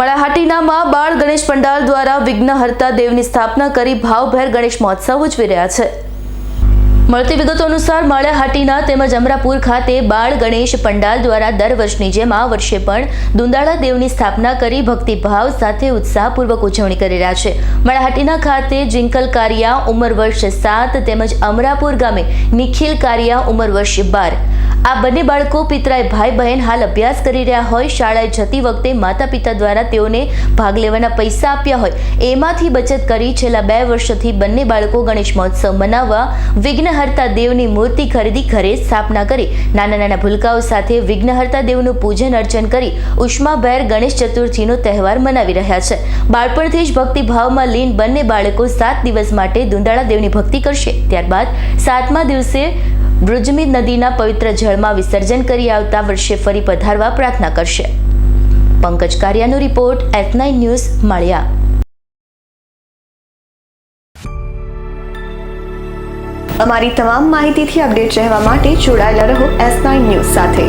મળાહાટીનામાં બાળ ગણેશ પંડાલ દ્વારા વિઘ્નહર્તા દેવની સ્થાપના કરી ભાવભેર ગણેશ મહોત્સવ ઉજવી રહ્યા છે. મળતી વિગતો અનુસાર માળિયાહાટીના તેમજ અમરાપુર ખાતે બાળ ગણેશ પંડાલ દ્વારા દર વર્ષની જેમ આ વર્ષે પણ દુંદાળા દેવની સ્થાપના કરી ભક્તિભાવ સાથે ઉત્સાહપૂર્વક ઉજવણી કરી રહ્યા છે. માળાહાટીના ખાતે જિંકલ કારિયા ઉંમર વર્ષ સાત તેમજ અમરાપુર ગામે નિખિલ કારિયા ઉંમર વર્ષ બાર આ બંને બાળકો પિતરાય ભાઈ બહેન હાલ અભ્યાસ કરી રહ્યા હોય. શાળાએ જતી વખતે માતા પિતા દ્વારા તેઓને ભાગ લેવાના પૈસા આપ્યા હોય. એમાંથી બચત કરી છેલ્લા બે વર્ષથી બંને બાળકો ગણેશ મહોત્સવ મનાવવા વિઘ્નહર્તા દેવની મૂર્તિ ખરીદી ઘરે સ્થાપના કરી. નાના નાના ભૂલકાઓ સાથે વિઘ્નહર્તા દેવનું પૂજન અર્ચન કરી ઉષ્માભેર ગણેશ ચતુર્થીનો તહેવાર મનાવી રહ્યા છે. બાળપણથી જ ભક્તિભાવમાં લીન બંને બાળકો સાત દિવસ માટે દુંદાળા દેવની ભક્તિ કરશે. ત્યારબાદ સાતમા દિવસે વૃજમી નદીના પવિત્ર જળમાં વિસર્જન કરી આવતા વર્ષે ફરી પધારવા પ્રાર્થના કરશે. પંકજ કારિયાનો રિપોર્ટ એફ નાઇન ન્યૂઝ, મળ્યા. અમારી તમામ માહિતીથી અપડેટ રહેવા માટે જોડાયેલા રહો એસ નાઇન ન્યૂઝ સાથે.